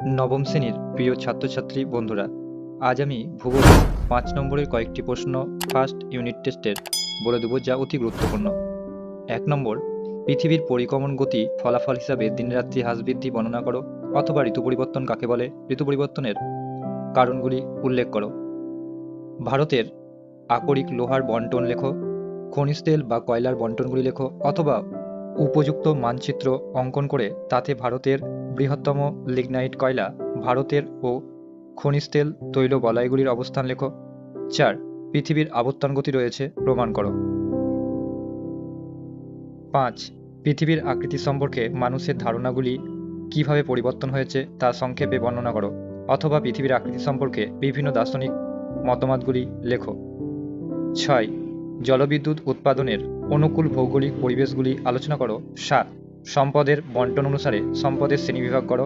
নবম শ্রেণির প্রিয় ছাত্রছাত্রী বন্ধুরা, আজ আমি ভূগোল পাঁচ নম্বরের কয়েকটি প্রশ্ন ফার্স্ট ইউনিট টেস্টের বলে দেবো যা অতি গুরুত্বপূর্ণ। এক নম্বর, পৃথিবীর পরিক্রমণ গতি ফলাফল হিসাবে দিনরাত্রি হ্রাস বৃদ্ধি বর্ণনা করো অথবা ঋতু পরিবর্তন কাকে বলে? ঋতু পরিবর্তনের কারণগুলি উল্লেখ করো। ভারতের আকরিক লোহার বন্টন লেখো, খনিজ তেল বা কয়লার বন্টনগুলি লেখো অথবা উপযুক্ত মানচিত্র অঙ্কন করে তাতে ভারতের বৃহত্তম লিগনাইট কয়লা ভারতের ও খনিজ তেল, তৈল বলয়গুলির অবস্থান লেখো। চার, পৃথিবীর আবর্তন গতি রয়েছে, প্রমাণ করো। পাঁচ, পৃথিবীর আকৃতি সম্পর্কে মানুষের ধারণাগুলি কীভাবে পরিবর্তন হয়েছে তা সংক্ষেপে বর্ণনা করো, অথবা পৃথিবীর আকৃতি সম্পর্কে বিভিন্ন দার্শনিক মতামতগুলি লেখো। ছয়, জলবিদ্যুৎ উৎপাদনের অনুকূল ভৌগোলিক পরিবেশগুলি আলোচনা করো। সাত সম্পদের বন্টন অনুসারে সম্পদের শ্রেণীবিভাগ করো।